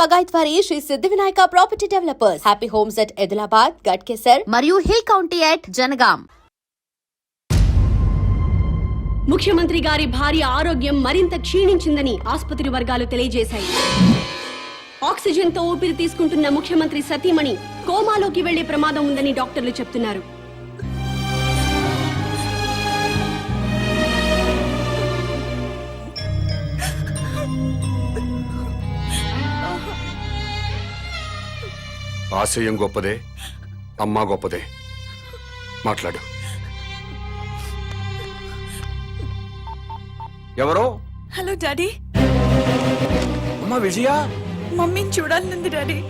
బగాయత్ వారి Shri Siddhi Vinayaka property developers. Happy homes at Edilabad Ghatkesar మరియు hill county at Jangaon ముఖ్యమంత్రి గారి భార్య ఆరోగ్యం మరింత క్షీణించిందని ఆసుపత్రి వర్గాలు తెలియజేశాయి. ఆక్సిజన్తో ఊపిరి తీసుకుంటున్న ముఖ్యమంత్రి సతీమణి కోమాలోకి వెళ్ళే ప్రమాదం ఉందని డాక్టర్లు చెప్తున్నారు. ఆశయం గొప్పదే అమ్మా గొప్పదే. మాట్లాడు. ఎవరో? Hello daddy. అమ్మా విజయ? మమ్మీని చూడాలనుంది డాడీ.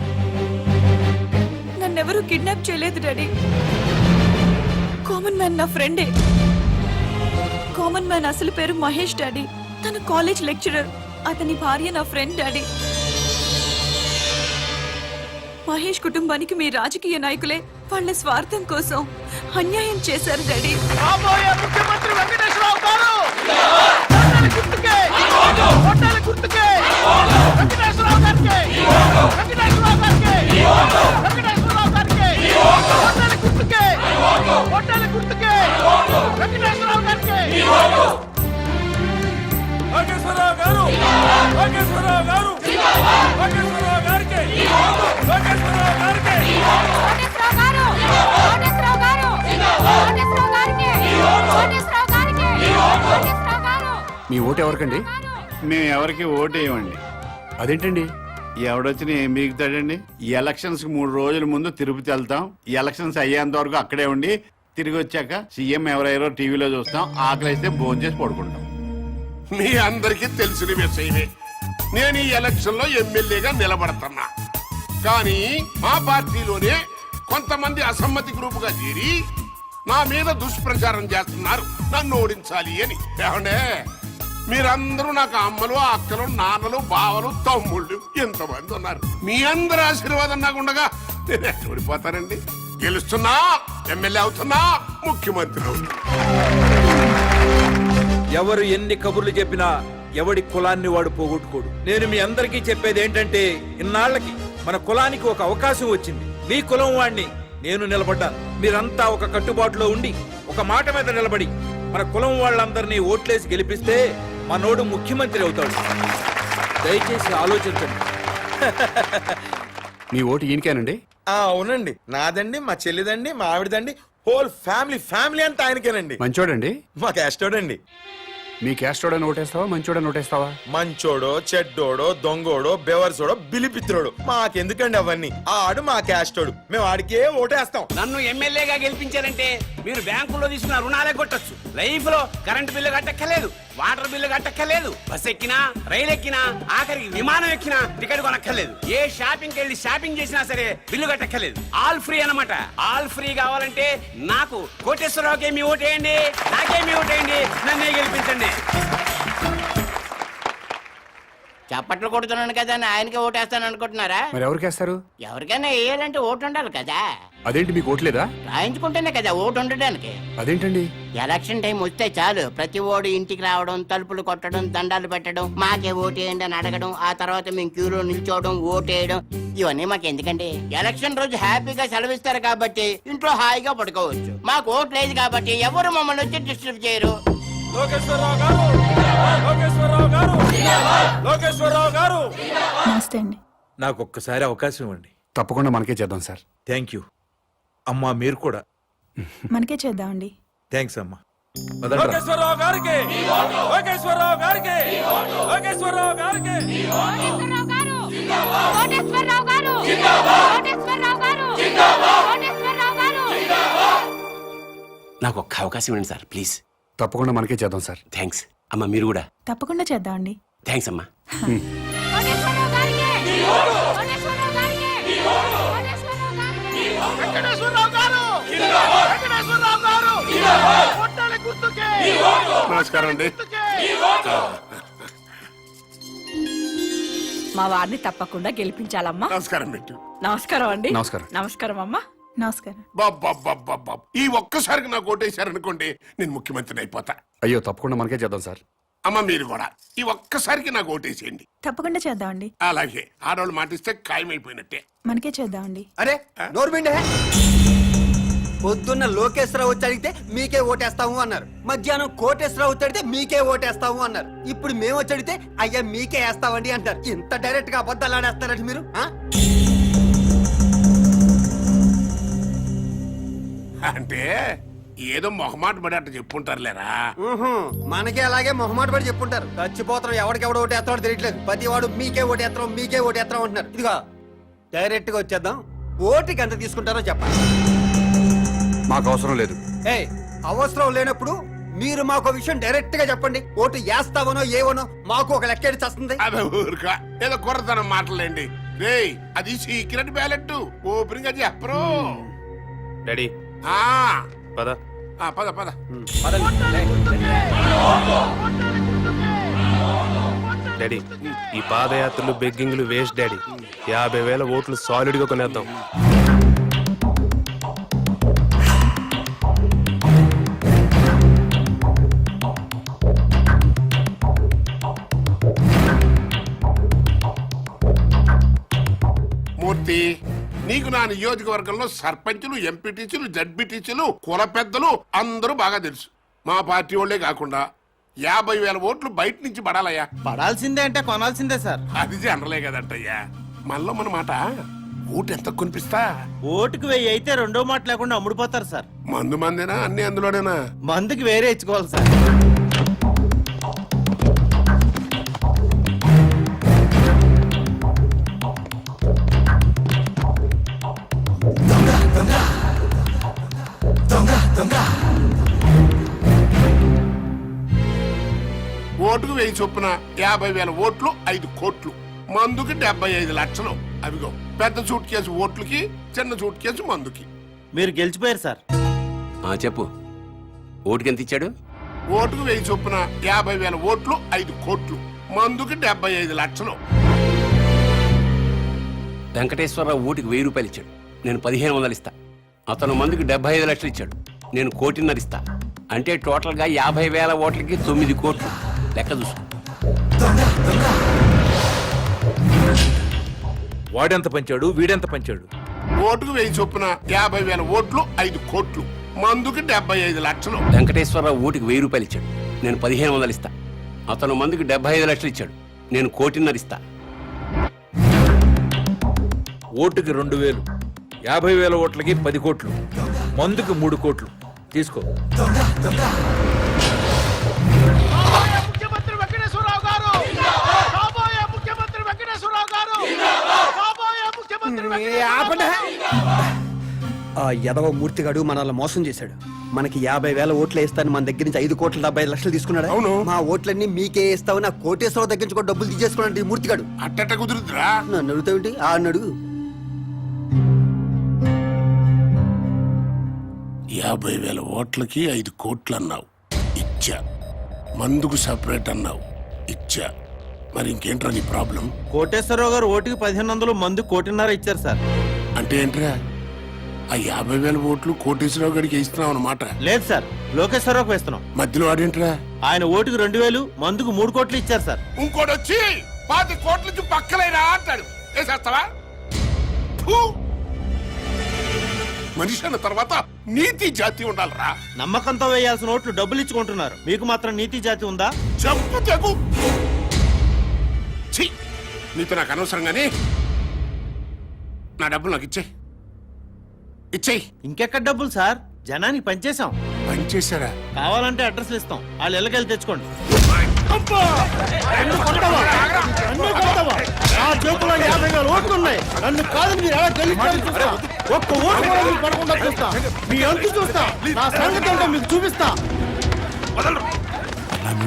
నన్నెవరూ కిడ్నాప్ చేయలేదు డాడీ. కామన్ మ్యాన్ నా ఫ్రెండే. కామన్ మ్యాన్ అసలు పేరు మహేష్ డాడీ. తన కాలేజ్ లెక్చరర్. అతని భార్య నా ఫ్రెండ్ డాడీ. మహేష్ కుటుంబానికి మీ రాజకీయ నాయకులే వాళ్ళ స్వార్థం కోసం అన్యాయం చేశారు డాడీ. రాబోయే ముఖ్యమంత్రి వెంకటేశ్వరరావు గారు! ఎవరికి ఓటేయమండి అదేంటండి? ఎవడొచ్చినా ఏం బీగుతాడండి? ఈ ఎలక్షన్స్కి మూడు రోజుల ముందు తిరుపతి వెళ్తాం. ఈ ఎలక్షన్స్ అయ్యేంత వరకు అక్కడే ఉండి తిరిగి వచ్చాక సీఎం ఎవరెవరో టీవీలో చూస్తాం. ఆకలిస్తే భోజనం చేసి పడుకుంటాం. మీ అందరికీ తెలిసిన విషయమే. నేను ఈ ఎలక్షన్లో ఎమ్మెల్యేగా నిలబడుతున్నా. కానీ మా పార్టీలోనే కొంతమంది అసమ్మతి గ్రూప్గా చేరి నా మీద దుష్ప్రచారం చేస్తున్నారు. నన్ను ఓడించాలి అని. ఏమండే? మీరందరూ నాకు అమ్మలు అక్కలు నాన్నలు బావలు తమ్ముళ్ళు ఎంతమంది ఉన్నారు? మీ అందరి ఆశీర్వాదం నాకు ఉండగా నేను ఎక్కడిపోతానండి గెలుస్తున్నా ఎమ్మెల్యే అవుతున్నా ముఖ్యమంత్రి అవుతున్నా. ఎవరు ఎన్ని కబుర్లు చెప్పినా ఎవడి కులాన్ని వాడు పోగొట్టుకోడు. నేను మీ అందరికీ చెప్పేది ఏంటంటే ఇన్నాళ్ళకి మన కులానికి ఒక అవకాశం వచ్చింది. మీ కులం వాణ్ణి నేను నిలబడ్డాను. మీరంతా ఒక కట్టుబాటులో ఉండి ఒక మాట మీద నిలబడి మన కులం వాళ్ళందరినీ ఓట్లేసి గెలిపిస్తే మనోడు ముఖ్యమంత్రి అవుతాడు. దయచేసి ఆలోచించండి. మీ ఓటు ఈయనకేనండి? ఆ అవునండి. నాదండి మా చెల్లిదండి మా ఆవిడదండి హోల్ ఫ్యామిలీ ఫ్యామిలీ అంతా ఆయనకేనండి. మంచోడండి? మా క్యాస్టోడండి. మీ క్యాస్టోడని ఓటేస్తావా మంచోడని ఓటేస్తావా? మంచోడో చెడ్డోడో దొంగోడో బెవర్సోడో బిలిపిత్రోడు మాకెందుకండి అవన్నీ? ఆడు మా క్యాస్టోడు. మేము ఆడికే ఓటేస్తాం. నన్ను ఎమ్మెల్యేగా గెలిపించారంటే మీరు బ్యాంకులో తీసుకున్న రుణాలే కొట్టచ్చు. లైఫ్లో కరెంట్ బిల్లు కట్టక్కర్లేదు వాటర్ బిల్లు కట్టక్కర్లేదు బస్ ఎక్కినా రైలు ఎక్కినా ఆఖరికి విమానం ఎక్కినా టికెట్ కొనక్కర్లేదు. ఏ షాపింగ్ వెళ్ళి షాపింగ్ చేసినా సరే బిల్లు కట్టక్కర్లేదు. ఆల్ ఫ్రీ అన్నమాట. ఆల్ ఫ్రీ కావాలంటే నాకు కోటేశ్వరరావుకి మీ ఓటేయండి? నాకే మీ ఓటేయండి? నన్నే గెలిపించండి. చప్పట్లు కొడుతున్నాను కదా అని ఆయనకి ఓటేస్తాను అనుకుంటున్నారా? మరి ఎవరికేస్తారు ఎవరికైనా వేయాలంటే ఓటు ఉండాలి కదా. అదేంటి మీకు ఓట్లేదా రాయించుకుంటేనే కదా ఓటు ఉండడానికి. అదేంటండి? ఎలక్షన్ టైం వస్తే చాలు. ప్రతి ఓడు ఇంటికి రావడం తలుపులు కొట్టడం దండాలు పెట్టడం మాకే ఓటేయండి అని అడగడం ఆ తర్వాత మేము క్యూలో నిల్చోవడం ఓటేయడం ఇవన్నీ మాకు ఎందుకండి? ఎలక్షన్ రోజు హ్యాపీగా సెలవిస్తారు కాబట్టి ఇంట్లో హాయిగా పడుకోవచ్చు. మాకు ఓటు లేదు కాబట్టి ఎవరు మమ్మల్ని వచ్చి డిస్టర్బ్ చేయరు. లోకేశ్వరరావు గారు! లోకేశ్వరరావు గారు! లోకేశ్వరరావు గారు! నమస్తే అండి. నాకు ఒక్కసారి అవకాశం ఇవ్వండి. తప్పకుండా మనకే చేద్దాం సార్. Thank you. అమ్మా మీరు కూడా. మనకే చేద్దామండి. థ్యాంక్స్ అమ్మా. వదలరా. లోకేశ్వరరావు గారికి! లోకేశ్వరరావు గారికి! లోకేశ్వరరావు గారికి! నాకు ఒక్క అవకాశం ఇవ్వండి సార్ ప్లీజ్. తప్పకుండా మనకే చేద్దాం సార్. థ్యాంక్స్. అమ్మ మీరు కూడా. తప్పకుండా చేద్దామండి. థ్యాంక్స్ అమ్మా. నమస్కారం అండి మా వారిని తప్పకుండా గెలిపించాలమ్మా. నమస్కారం పెట్టు. నమస్కారం అండి. నమస్కారం. నమస్కారం అమ్మా. నమస్కారం. ఈ ఒక్కసారికి నాకు ఓటేశారనుకోండి నేను ముఖ్యమంత్రిని అయిపోతా. అయ్యో తప్పకుండా మనకే చేద్దాం సార్. అమ్మ మీరు కూడా. ఈ ఒక్కసారికి నాకు ఓటేసేయండి. తప్పకుండా చేద్దామండి. అలాగే ఆడవాళ్ళు మాటిస్తే ఖాయమైపోయినట్టే. మనకే చేద్దామండి. అరే నోర్మిండే పొద్దున్న లోకేశ్వరరావు వచ్చి అడిగితే మీకే ఓటేస్తాము అన్నారు. మధ్యాహ్నం కోటేశ్వరరావు వచ్చి అడిగితే మీకే ఓటేస్తాము అన్నారు. ఇప్పుడు మేము వచ్చి అడిగితే అయ్యా మీకే వేస్తామండి అంటారు. ఇంత డైరెక్ట్గా అబద్ధాలు ఆడేస్తారండి మీరు ఆ? అంటే ఏదో మొహమాట పడి అట్ట చెప్పుంటారులేరా? ఊహు, మనకే అలాగే మొహమాట పడి చెప్పుంటారు. చచ్చిపోతాం ఎవడికెవడు ఓటేస్తాడో తెలియట్లేదు. ప్రతి వాడు మీకే ఓటేస్తాం మీకే ఓటేస్తాం అంటున్నారు. ఇదిగో డైరెక్ట్గా వచ్చేద్దాం. ఓటుకి ఎంత తీసుకుంటారో చెప్పండి. మాకు అవసరం లేదు. ఏ అవసరం లేనప్పుడు మీరు మాకు విషయం డైరెక్ట్గా చెప్పండి. ఓటు వేస్తావనో ఏవనో మాకు ఒక లెక్కేది చస్తుంది అదే ఊరుక. ఏదో కుర్రతనం మాటలేండి. రేయ్ అది సీక్రెట్ బ్యాలెట్ ఓపెనింగ్ అది చెప్పరు డాడీ ఆ, పద. ఆ, పద పద. డాడీ ఈ పాదయాత్రలు బెగ్గింగ్లు వేస్ట్ డాడీ. యాభై వేల ఓట్లు సాలిడ్గా కొనేద్దాం. నీకు నా నియోజకవర్గంలో సర్పంచులు ఎంపీటీసీలు జడ్పీటీసీలు కుల పెద్దలు అందరూ బాగా తెలుసు. మా పార్టీ వాళ్ళే కాకుండా యాభై వేల ఓట్లు బయట నుంచి పడాలయ్యా. పడాల్సిందే అంటే కొనాల్సిందే సార్. అది జనరలే కదంటయ్యా. మనలో మన మాట ఓటు ఎంత కొనిపిస్తా? ఓటుకు వెయ్యి అయితే రెండో మాట లేకుండా అమ్ముడుపోతారు సార్. మందు మందేనా అన్ని అందులోనేనా? మందుకి వేరే ఇచ్చుకోవాలి సార్. ఓటుకు వెయ్యి చొప్పున యాభై వేల ఓట్లు ఐదు కోట్లు. మందుకి డెబ్బై ఐదు లక్షలు. అవిగో పెద్ద సూట్ కేసు ఓట్లకి చిన్న సూట్ కేసు మందుకి. మీరు గెలిచిపోయారు సార్. చెప్పు. ఓటుకి ఎంత ఇచ్చాడు? ఓటుకు వెయ్యి చొప్పున యాభై వేల ఓట్లు ఐదు కోట్లు. మందుకి డెబ్బై ఐదు లక్షలు. వెంకటేశ్వరరావు ఓటుకి వెయ్యి రూపాయలు ఇచ్చాడు. నేను పదిహేను వందలు ఇస్తా. అతను మందికి డెబ్బై ఐదు లక్షలు ఇచ్చాడు. నేను కోటిన్నర ఇస్తా. అంటే టోటల్గా యాభై వేల ఓట్లకి తొమ్మిది కోట్లు. లెక్క చూసు. వాడెంత పంచాడు వీడెంత పంచాడు? ఓటుకు వెయ్యి చొప్పున యాభై వేల ఓట్లు ఐదు కోట్లు. మందుకి డెబ్బై ఐదు లక్షలు. వెంకటేశ్వరరావు ఓటుకి వెయ్యి రూపాయలు ఇచ్చాడు. నేను పదిహేను వందలు ఇస్తా. అతను మందికి డెబ్బై ఐదు లక్షలు ఇచ్చాడు. నేను కోటిన్నర ఇస్తా. ఓటుకి రెండు వేలు. యాభై వేల ఓట్లకి పది కోట్లు. మందుకి మూడు కోట్లు. తీసుకో. ఆ యదవ మూర్తిగాడు మనల్ని మోసం చేశాడు. మనకి యాభై వేల ఓట్లు వేస్తాను మన దగ్గర నుంచి ఐదు కోట్ల డెబ్బై లక్షలు తీసుకున్నాడు? అవును. మా ఓట్లన్నీ మీకే ఇస్తావు నా కోటేశ్వరరావు దగ్గర నుంచి కూడా డబ్బులు తీసేసుకున్నాడు ఈ మూర్తిగాడు. అట్టట కుదురుద్రా నన్ను అడుగుతావేంటి? ఆ అడుగు. యాభై వేల ఓట్లకి ఐదు కోట్లు అన్నావు ఇచ్చా. మందుకు సపరేట్ అన్నావు. ఇచ్చా. మరి ఇంకేంట్రా నీ ప్రాబ్లం? కోటేశ్వరరావు గారు ఓటుకి పదిహేను వందలు మందు కోటిన్నర ఇచ్చారు సార్. అంటే ఏంట్రా? ఆ యాభై వేల ఓట్లు కోటేశ్వరరావు గడికి ఇస్తున్నావు అన్నమాట. లేదు సార్ లోకేశ్వరరావుకి వేస్తున్నాం. మధ్యలో ఆడేంట్రా? ఆయన ఓటుకి రెండు వేలు మందుకు మూడు కోట్లు ఇచ్చారు సార్. ఇంకోటి వచ్చి పాతి కోట్ల నుంచి పక్కలేరా అంటాడు. వేసేస్తావా! మనిషి అన్న తర్వాత నీతి జాతి ఉండాలరా. నమ్మకంతో వేయాల్సిన ఓట్లు డబ్బులు ఇచ్చుకుంటున్నారు. మీకు మాత్రం నీతి జాతి ఉందా? చంపు తెగు. ఛీ! నీతో నాకు అనవసరం గానీ నా డబ్బులు నాకు ఇచ్చేయి. ఇచ్చేయి. ఇంకెక్కడ డబ్బులు సార్? జనానికి పనిచేసాం పనిచేశారా? కావాలంటే అడ్రస్ ఇస్తాం. వాళ్ళు ఇళ్ళకెళ్ళి తెచ్చుకోండి. నన్ను కాదు మీరు ఎలా గెలుస్తారో చూస్తా. ఒక్క ఓటు కూడా మీకు పడకుండా చూస్తా. మీ అంతు చూస్తా. నా సంగతి మీకు చూపిస్తా.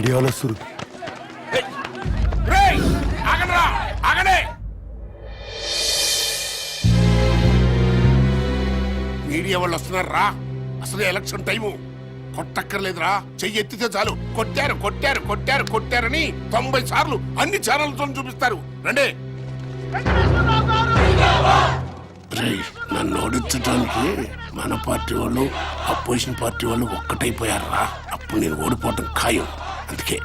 రేయ్! మీడియా వాళ్ళు వస్తున్నారు? రా అసలు ఎలక్షన్ టైము. కొట్టక్కర్లేదురా. చెయ్యి ఎత్తితే చాలు. కొట్టారు కొట్టారు కొట్టారు కొట్టారని తొంభై సార్లు అన్ని ఛానల్తో చూపిస్తారు. రండి. నన్ను ఓడించడానికి మన పార్టీ వాళ్ళు అపోజిషన్ పార్టీ వాళ్ళు ఒక్కటైపోయారు? రా అప్పుడు నేను ఓడిపోవటం ఖాయం. అందుకే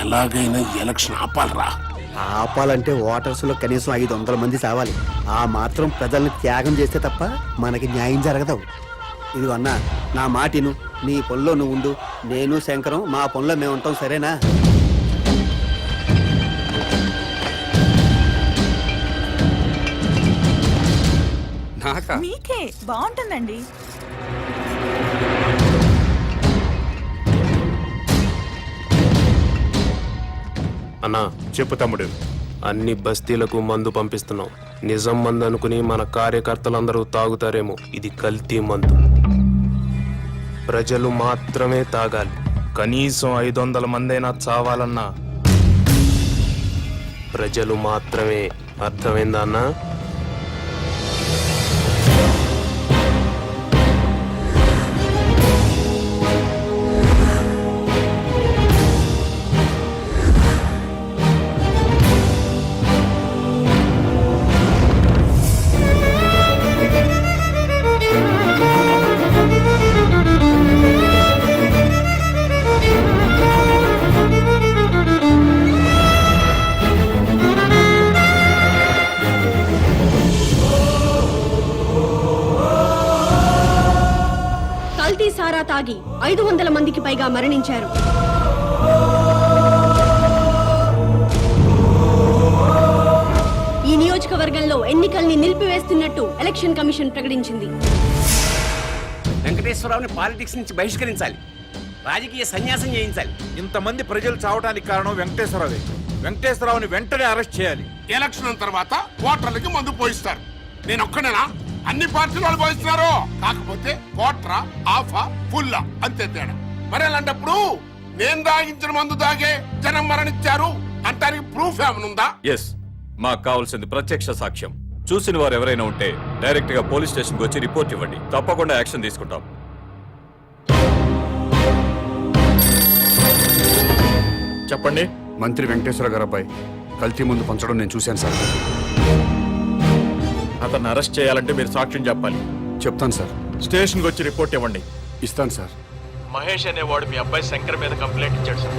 ఎలాగైనా ఎలక్షన్ ఆపాలరా. ఆపాలంటే ఓటర్స్లో కనీసం ఐదు వందల మంది సావాలి ఆ మాత్రం ప్రజల్ని త్యాగం చేస్తే తప్ప మనకి న్యాయం జరగదు ఇది అన్నా నా మాటిను నీ పనిలో నువ్వు ఉండు. నేను శంకరం మా పనిలో మేము ఉంటాం సరేనా? నాకా? మీకే బాగుంటుందండి. అన్నా చెప్పు తమ్ముడు. అన్ని బస్తీలకు మందు పంపిస్తున్నాం. నిజం మందు అనుకుని మన కార్యకర్తలందరూ తాగుతారేమో. ఇది కల్తీ మందు. ప్రజలు మాత్రమే తాగాలి. కనీసం ఐదు వందల మందైనా చావాలన్నా. ప్రజలు మాత్రమే. అర్థమైందా అన్నా? పైగా మరణించారు. ఈ నియోజకవర్గంలో ఎన్నికల్ని నిలిపివేస్తున్నట్టు ఎలక్షన్ కమిషన్ ప్రకటించింది. వెంకటేశ్వరరావుని పాలిటిక్స్ నుంచి బహిష్కరించాలి. రాజకీయ సన్యాసం చేయించాలి. ఇంతమంది ప్రజలు చావడానికి కారణం వెంకటేశ్వరరావే. వెంకటేశ్వరరావుని వెంటనే అరెస్ట్ చేయాలి. ఎలక్షన్ తర్వాత ఓటర్లకి మందు పోయిస్తారు. నేను ఒక్కనేనా అన్ని పార్టీలు వాళ్ళు పోయిస్తున్నారు? కాకపోతే కోట్రా ఆఫా ఫుల్లా అంతే తేడా. మరి అలాంటప్పుడు నేను దాగించిన మందు దాగే జనం మరణించారు. అంటానికి ప్రూఫ్ ఏమనుందా ఎస్ మాకు కావాల్సింది ప్రత్యక్ష సాక్ష్యం. చూసిన వారు ఎవరైనా ఉంటే డైరెక్ట్గా పోలీస్ స్టేషన్ వచ్చి రిపోర్ట్ ఇవ్వండి. తప్పకుండా యాక్షన్ తీసుకుంటాం. చెప్పండి. మంత్రి వెంకటేశ్వర గారు అబ్బాయి కల్తీ ముందు పంచడం నేను చూశాను సార్. అతన్ని అరెస్ట్ చేయాలంటే మీరు సాక్ష్యం చెప్పాలి. చెప్తాను సార్. స్టేషన్కి వచ్చి రిపోర్ట్ ఇవ్వండి. ఇస్తాను సార్. మహేష్ అనేవాడు మీ అబ్బాయి శంకర్ మీద కంప్లైంట్ ఇచ్చాడు సార్.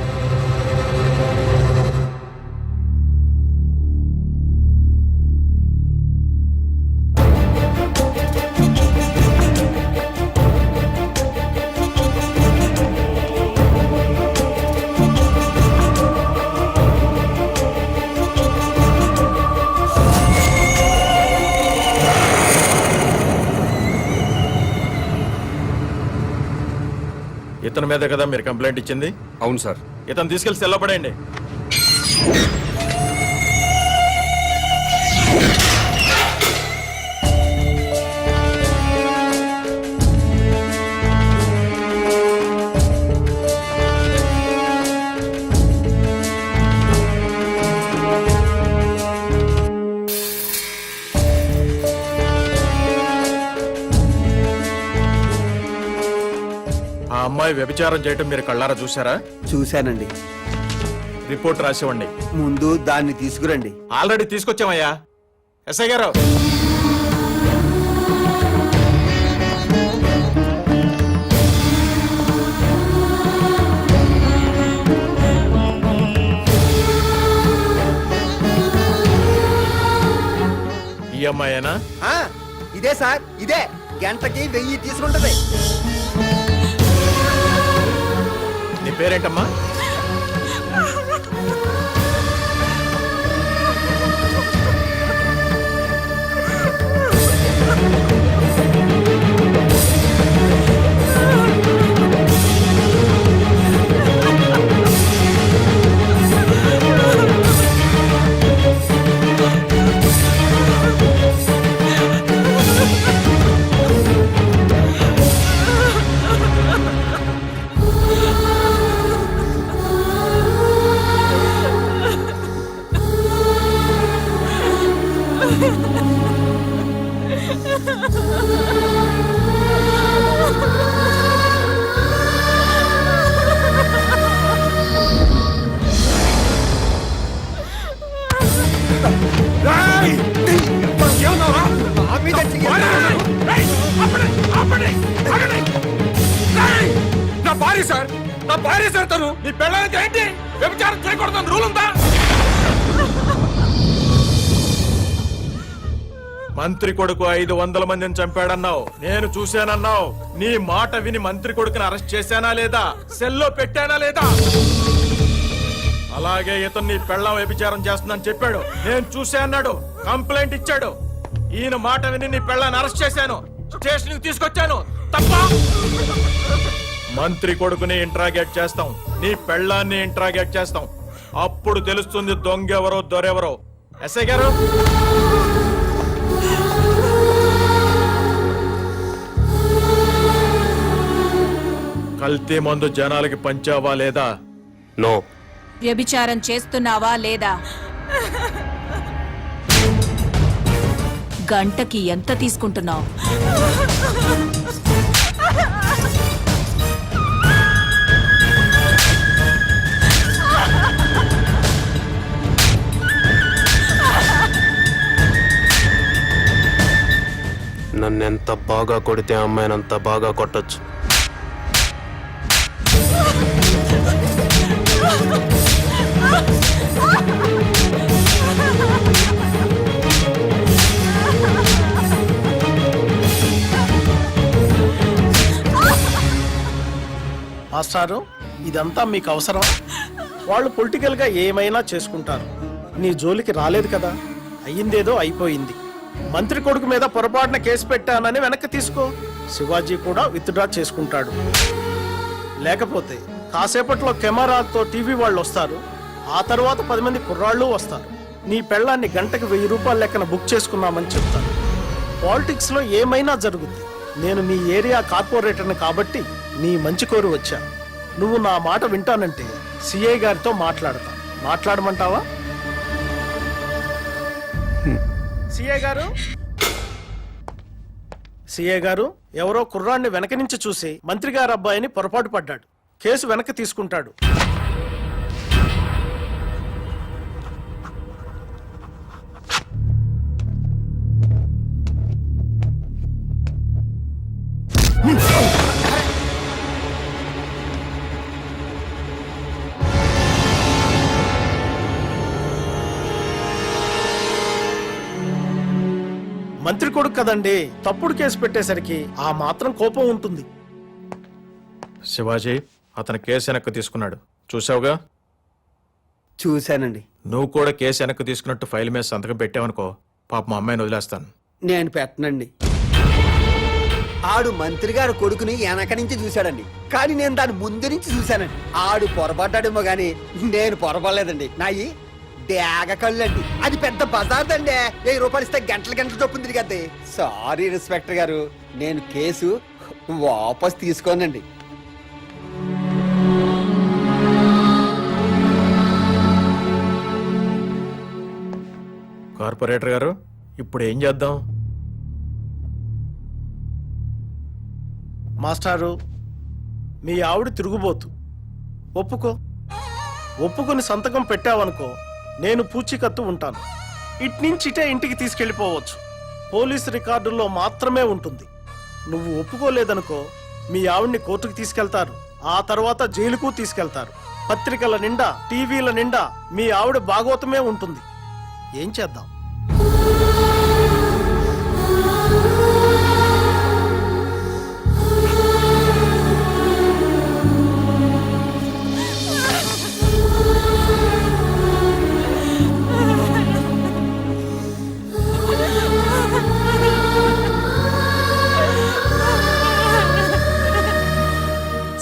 ఇతని మీద కదా మీరు కంప్లైంట్ ఇచ్చింది? అవును సార్. ఇతను తీసుకెళ్ళి సెల్లబడండి అమ్మాయి వ్యభిచారం చేయటం మీరు కళ్ళారా చూసారా చూశానండి. రిపోర్ట్ రాసివ్వండి. ముందు దాన్ని తీసుకురండి. ఆల్రెడీ తీసుకొచ్చామయ్యా. ఎస్ఐ గారు. ఈ అమ్మాయేనా? ఆ, ఇదే సార్ ఇదే. గంటకి వెయ్యి తీసుకుంటది. పేరేంటమ్మా? మంత్రి కొడుకు ఐదు వందల మందిని చంపాడన్నావు. నేను చూశానన్నావు. నీ మాట విని మంత్రి కొడుకుని అరెస్ట్ చేశానా లేదా? సెల్లో పెట్టానా లేదా? అలాగే ఇతను నీ పెళ్ళం వ్యభిచారం చేస్తుందని చెప్పాడు. నేను చూసా అన్నాడు. కంప్లైంట్ ఇచ్చాడు. ఈయన మాట విని నీ పెళ్ళాన్ని అరెస్ట్ చేశాను. స్టేషన్కి తీసుకొచ్చాను. తప్ప? మంత్రి కొడుకుని ఇంట్రాగేట్ చేస్తాం. నీ పెళ్ళాన్ని ఇంట్రాగేట్ చేస్తాం. అప్పుడు తెలుస్తుంది దొంగెవరో దొరెవరో. ఎస్ఐ గారు? కల్తీ మందు జనాలకి పంచావా లేదా? నో. వ్యభిచారం చేస్తున్నావా లేదా? గంటకి ఎంత తీసుకుంటున్నావు? నన్ను ఎంత బాగా కొడితే ఆ అమ్మాయిని అంత బాగా కొట్టచ్చు. మాస్టారు ఇదంతా మీకు అవసరం వాళ్ళు పొలిటికల్గా ఏమైనా చేసుకుంటారు. నీ జోలికి రాలేదు కదా? అయ్యిందేదో అయిపోయింది. మంత్రి కొడుకు మీద పొరపాటున కేసు పెట్టానని వెనక్కి తీసుకో. శివాజీ కూడా విత్డ్రా చేసుకుంటాడు. లేకపోతే కాసేపట్లో కెమెరాతో టీవీ వాళ్ళు వస్తారు. ఆ తర్వాత పది మంది కుర్రాళ్ళు వస్తారు. నీ పెళ్ళాన్ని గంటకు వెయ్యి రూపాయల లెక్కన బుక్ చేసుకున్నామని చెప్తారు. పాలిటిక్స్లో ఏమైనా జరుగుద్ది. నేను మీ ఏరియా కార్పొరేటర్ని కాబట్టి నీ మంచి కోరి వచ్చా. నువ్వు నా మాట వింటానంటే సిఐ గారితో మాట్లాడతా. మాట్లాడమంటావా? సిఐ గారు? సిఐ గారు ఎవరో కుర్రాన్ని వెనక నుంచి చూసి మంత్రి గారు అబ్బాయిని పొరపాటు పడ్డాడు. కేసు వెనక్కి తీసుకుంటాడు. మంత్రి కొడుకు కదండి తప్పుడు కేసు పెట్టేసరికి ఆ మాత్రం కోపం ఉంటుంది. శివాజీ అతను కేసు వెనక్కి తీసుకున్నాడు. చూసావుగా చూశానండి. నువ్వు కూడా కేసు వెనక్కి తీసుకున్నట్టు ఫైల్ మీద సంతకం పెట్టావనుకో పాప మా అమ్మాయిని వదిలేస్తాను. నేను పెట్టనండి. ఆడు మంత్రి గారు కొడుకుని వెనక నుంచి చూశాడండి. కానీ నేను దాని ముందు నుంచి చూశానండి. ఆడు పొరపడ్డాడేమో గాని నేను పొరపడలేదండి. నాయి డేగ కళ్ళండి. అది పెద్ద బజార్ అండి వెయ్యి రూపాయలు ఇస్తే గంటల గంటల చొప్పున తిరిగద్ది. సారీ ఇన్స్పెక్టర్ గారు. నేను కేసు వాపస్ తీసుకోనండి. కార్పొరేటర్ గారు ఇప్పుడు ఏం చేద్దాం? మాస్టారు మీ ఆవిడ తిరుగుబోతు. ఒప్పుకో. ఒప్పుకొని సంతకం పెట్టావనుకో నేను పూచికత్తు ఉంటాను. ఇట్నుంచి ఇటే ఇంటికి తీసుకెళ్ళిపోవచ్చు. పోలీస్ రికార్డుల్లో మాత్రమే ఉంటుంది. నువ్వు ఒప్పుకోలేదనుకో మీ ఆవిడ్ని కోర్టుకు తీసుకెళ్తారు. ఆ తర్వాత జైలుకు తీసుకెళ్తారు. పత్రికల నిండా టీవీల నిండా మీ ఆవిడ భాగవతమే ఉంటుంది. ఏం చేద్దాం?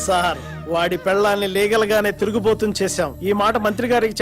సార్. వాడి పెళ్ళాన్ని లీగల్ గానే తిరుగుబోతుని చేశాం. ఈ మాట మంత్రి గారికి